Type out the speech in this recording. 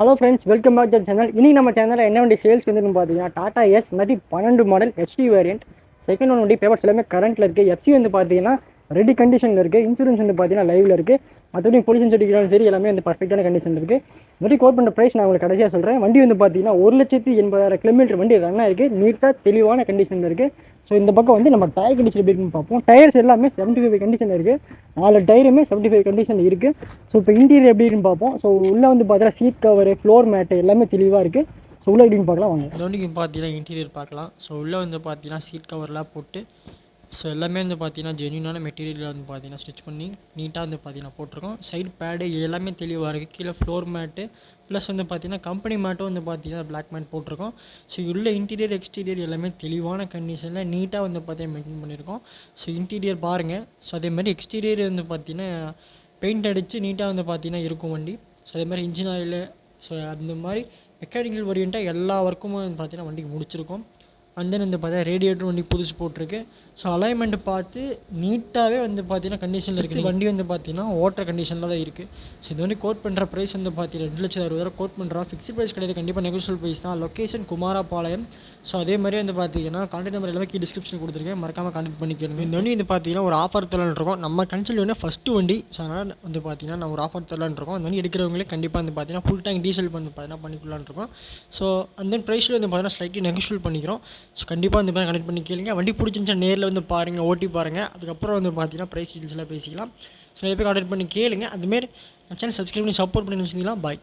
Hello friends welcome back to channel இன்னைக்கு நம்ம சேனலில் என்ன வண்டி சேல்ஸ் வந்துன்னு பார்த்தீங்கன்னா டாடா எஸ் மாதிரி பன்னெண்டு model HD variant second one வண்டி பேப்பர்ஸ் எல்லாமே கரண்ட்டில் இருக்குது எஃப்சி வந்து பார்த்தீங்கன்னா ரெடி கண்டிஷனில் இருக்குது இன்சூரன்ஸ் வந்து பார்த்தீங்கன்னா லைவில் இருக்குது மற்றபடி பொலிஷன் சர்டிஃபிகேட்டும் சரி எல்லாமே வந்து பர்ஃபெக்டான கண்டிஷன் இருக்குது வண்டி கோட் பண்ணுற ப்ரைஸ் நான் உங்களுக்கு கடைசியாக சொல்கிறேன் வண்டி வந்து பார்த்தீங்கன்னா ஒரு லட்சத்தி எண்பதாயிரம் கிலோமீட்டர் வண்டி ரன்னாக இருக்குது நீட்டாக தெளிவான கண்டிஷனில் இருக்குது ஸோ இந்த பக்கம் வந்து நம்ம டயர் கண்டிஷன் எப்படி இருக்குன்னு பார்ப்போம். டயர்ஸ் எல்லாமே செவன்ட்டி ஃபைவ் கண்டிஷன் இருக்குது நாலு டயருமே செவன்ட்டி ஃபைவ் கண்டிஷன் இருக்குது ஸோ இப்போ இன்டீரியர் எப்படி இருக்குன்னு பார்ப்போம். ஸோ உள்ளே வந்து பார்த்தீங்கன்னா சீட் கவர் ஃப்ளோர் மேட்டு எல்லாமே தெளிவாக இருக்குது ஸோ உள்ளே எப்படின்னு பார்க்கலாம் வாங்க. வண்டிக்கு பார்த்தீங்கன்னா இன்டீரியர் பார்க்கலாம். ஸோ உள்ளே வந்து பார்த்தீங்கன்னா சீட் கவர்லாம் போட்டு ஸோ எல்லாமே வந்து பார்த்தீங்கன்னா ஜென்யூனான மெட்டீரியலில் வந்து பார்த்தீங்கன்னா ஸ்டிச் பண்ணி நீட்டாக வந்து பார்த்தீங்கன்னா போட்டிருக்கோம். சைடு பேடு எல்லாமே தெளிவாக இருக்குது கீழே ஃப்ளோர் மேட்டு ப்ளஸ் வந்து பார்த்தீங்கன்னா கம்பெனி மேட்டும் வந்து பார்த்தீங்கன்னா பிளாக் மேட் போட்டிருக்கோம். ஸோ உள்ள இன்டீரியர் எக்ஸ்டீரியர் எல்லாமே தெளிவான கண்டிஷனில் நீட்டாக வந்து பார்த்தீங்கன்னா மெயின்டைன் பண்ணியிருக்கோம் ஸோ இன்டீரியர் பாருங்கள் ஸோ அதே மாதிரி எக்ஸ்டீரியர் வந்து பார்த்தீங்கன்னா பெயிண்ட் அடித்து நீட்டாக வந்து பார்த்தீங்கன்னா இருக்கும் வண்டி. ஸோ அதே மாதிரி இன்ஜின் ஆயில் ஸோ அந்த மாதிரி மெக்கானிக்கல் ஓரியண்ட்டாக எல்லா ஒர்க்கும் வந்து பார்த்தீங்கன்னா வண்டிக்கு முடிச்சிருக்கோம். அண்ட் தென் வந்து பார்த்தா ரேடியேட்டர் வண்டி புதுசு போட்டிருக்கு. ஸோ அலைன்மெண்ட் பார்த்து நீட்டாகவே வந்து பார்த்தீங்கன்னா கண்டிஷனில் இருக்குது. வண்டி வந்து பார்த்தீங்கன்னா ஓட்டுற கண்டிஷனில் தான் இருக்குது ஸோ இது வந்து கோட் பண்ணுற ப்ரைஸ் வந்து பார்த்தீங்கன்னா ரெண்டு லட்சம் அறுபதாயிரம் கோட் பண்ணுறோம் ஃபிக்ஸ்ட் ப்ரைஸ் கிடையாது. கண்டிப்பாக நெகோஷியல் ப்ரைஸ் தான். லொக்கேஷன் குமாரபாளையம். ஸோ அதே மாதிரி வந்து பார்த்தீங்கன்னா கான்டாக்ட் நம்பர் எல்லாமே கீ டிஸ்கிரிப்ஷன் கொடுத்துருக்கேன். மறக்காமல் கான்டாக்ட் பண்ணிக்கணும் இந்த வண்டி வந்து பார்த்தீங்கன்னா ஒரு ஆஃபர் தரலான்னு இருக்கோம். நம்ம கன்சல் வந்து ஃபஸ்ட்டு வண்டி. ஸோ அதனால் வந்து பார்த்தீங்கன்னா நான் ஒரு ஆஃபர் தரலான்னு இருக்கோம். அந்த வண்டி எடுக்கிறவங்களே கண்டிப்பாக வந்து பார்த்தீங்கன்னா ஃபுல் டேங்க் டீசல் வந்து பார்த்தீங்கன்னா பண்ணிக்கலான்னு இருக்கோம். ஸோ அந்த ப்ரைஸில் வந்து பார்த்தீங்கன்னா ஸ்லைட்லி நெகோஷியல் பண்ணிக்கிறோம். ஸோ கண்டிப்பாக வந்து கனெக்ட் பண்ணி கேளுங்க. வண்டி பிடிச்சிருந்துச்சா நேரில் வந்து பாருங்கள் ஓட்டி பாருங்கள் அதுக்கப்புறம் வந்து பார்த்தீங்கன்னா ப்ரைஸ் டீட்டெயில்ஸ்லாம் பேசிக்கலாம். ஸோ நிறைய பேர் கான்டாக்ட் பண்ணி கேளுங்க. அதுமாரி நம்ம சேனல் சப்ஸ்கிரைப் பண்ணி சப்போர்ட் பண்ணி வச்சுருந்தீங்களா பாய்